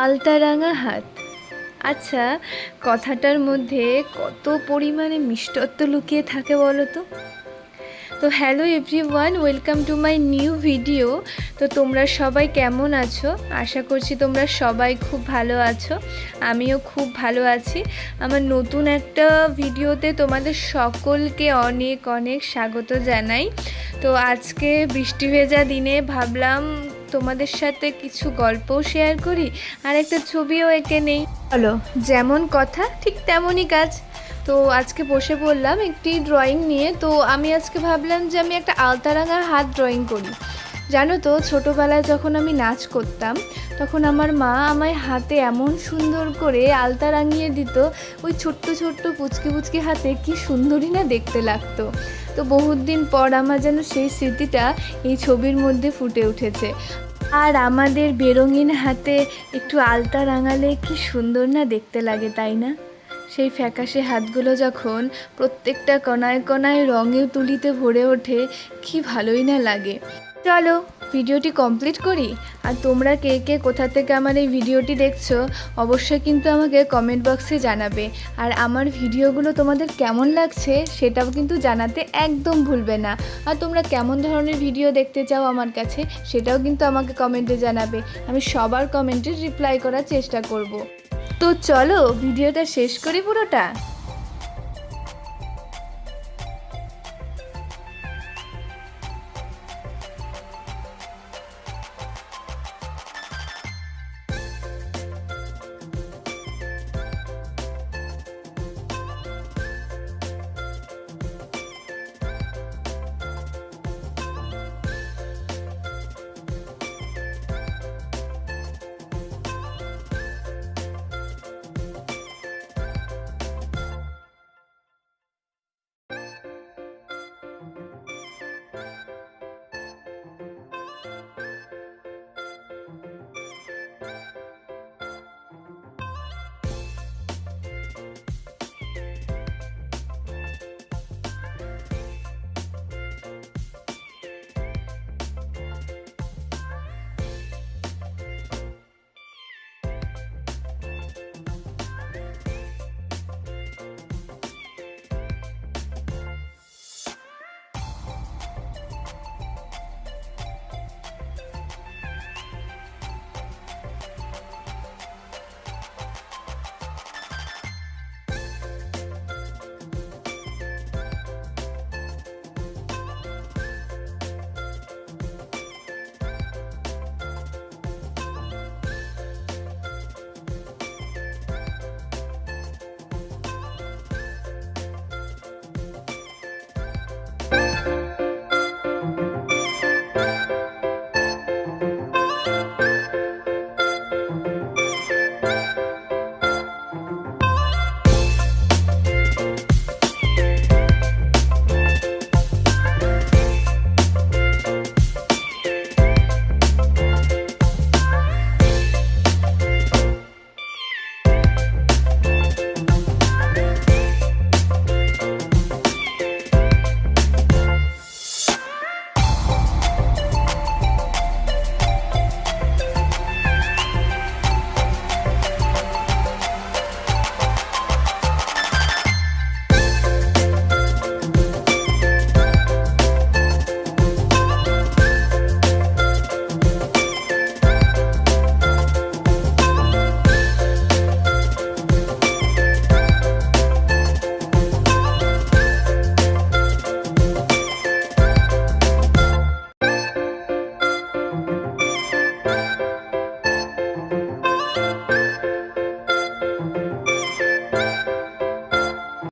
আলতারাঙা হাত। আচ্ছা কথাটার মধ্যে কত পরিমাণে মিষ্টত্ব লুকিয়ে থাকে বলো তো? তো hello everyone welcome to my new video. তো তোমরা সবাই কেমন আছো? আশা করছি তোমরা সবাই খুব ভালো আছো। আমিও খুব ভালো আছি। আমার নতুন একটা ভিডিওতে তোমাদের সকলকে অনেক অনেক স্বাগত জানাই। তো আজকে বৃষ্টি ভেজা দিনে ভাবলাম তোমাদের সাথে কিছু গল্পও শেয়ার করি, আর একটা ছবিও এঁকে নেই। বলো যেমন কথা, ঠিক তেমনই কাজ। তো আজকে বসে বললাম একটি ড্রয়িং নিয়ে, তো আমি আজকে ভাবলাম যে আমি একটা আলতারাঙা হাত ড্রয়িং করি। জানো তো, ছোটোবেলায় যখন আমি নাচ করতাম, তখন আমার মা আমায় হাতে এমন সুন্দর করে আলতা রাঙিয়ে দিত, ওই ছোট্ট ছোট্ট পুচকি পুচকি হাতে কি সুন্দরই না দেখতে লাগতো। তো বহুত দিন পর আমার যেন সেই স্মৃতিটা এই ছবির মধ্যে ফুটে উঠেছে। আর আমাদের বেরঙিন হাতে একটু আলতা রাঙালে কি সুন্দর না দেখতে লাগে, তাই না? সেই ফ্যাকাশে হাতগুলো যখন প্রত্যেকটা কণায় কণায় রঙে তুলিতে ভরে ওঠে, কি ভালোই না লাগে। চলো, ভিডিওটি কমপ্লিট করি। আর তোমরা কে কে কোথা থেকে আমার এই ভিডিওটি দেখছ, অবশ্যই কিন্তু আমাকে কমেন্ট বক্সে জানাবে। আর আমার ভিডিওগুলো তোমাদের কেমন লাগছে, সেটাও কিন্তু জানাতে একদম ভুলবে না। আর তোমরা কেমন ধরনের ভিডিও দেখতে চাও আমার কাছে, সেটাও কিন্তু আমাকে কমেন্টে জানাবে। আমি সবার কমেন্টে রিপ্লাই করার চেষ্টা করব। তো চলো, ভিডিওটা শেষ করি পুরোটা।